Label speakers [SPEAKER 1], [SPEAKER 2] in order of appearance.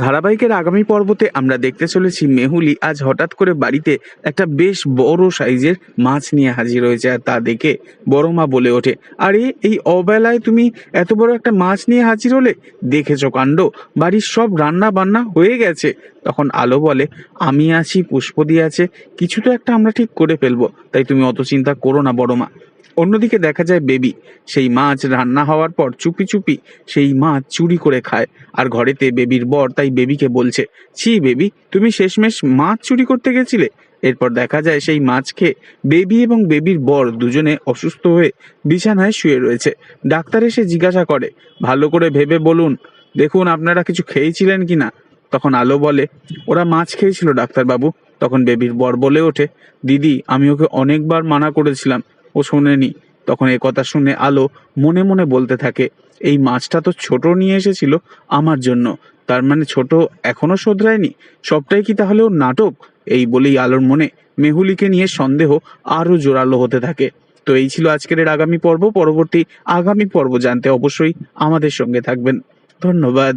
[SPEAKER 1] ধারাবাহিকের আগামী পর্বতে আমরা দেখতে চলেছি মেহুলি আজ হঠাৎ করে বাড়িতে একটা বেশ বড় সাইজের মাছ নিয়ে হাজির হয়েছে আর তা দেখে বড় মা বলে ওঠে, আরে, এই অবেলায় তুমি এত বড় একটা মাছ নিয়ে হাজির হলে? দেখেছ কাণ্ড, বাড়ির সব রান্না বান্না হয়ে গেছে। তখন আলো বলে, আমি আছি, পুষ্পদি আছে, কিছু তো একটা আমরা ঠিক করে ফেলব, তাই তুমি অত চিন্তা করো না বড় মা। অন্যদিকে দেখা যায় বেবি, সেই মাছ রান্না হওয়ার পর চুপি চুপি সেই মাছ চুরি করে খায়। আর ঘরেতে বেবির বর তাই বেবিকে বলছে, ছি বেবি, তুমি শেষমেশ মাছ চুরি করতে গেছিলে? এরপর দেখা যায় সেই মাছ খেয়ে বেবি এবং বেবির বর দুজনে অসুস্থ হয়ে বিছানায় শুয়ে রয়েছে। ডাক্তার এসে জিজ্ঞাসা করে, ভালো করে ভেবে বলুন, দেখুন আপনারা কিছু খেয়েছিলেন কি না? তখন আলো বলে, ওরা মাছ খেয়েছিল, ডাক্তারবাবু। তখন বেবির বর বলে ওঠে, দিদি, আমি ওকে অনেকবার মানা করেছিলাম ও শোনেনি। তখন এ কথা শুনে আলো মনে মনে বলতে থাকে, এই মাছটা তো ছোট নিয়ে এসেছিল আমার জন্য। তার মানে ছোট এখনও শোধরায়নি? সবটাই কি তাহলে ওর নাটক? এই বলেই আলোর মনে মেহুলিকে নিয়ে সন্দেহ আরও জোরালো হতে থাকে। তো এই ছিল আজকের আগামী পর্ব। পরবর্তী আগামী পর্ব জানতে অবশ্যই আমাদের সঙ্গে থাকবেন। ধন্যবাদ।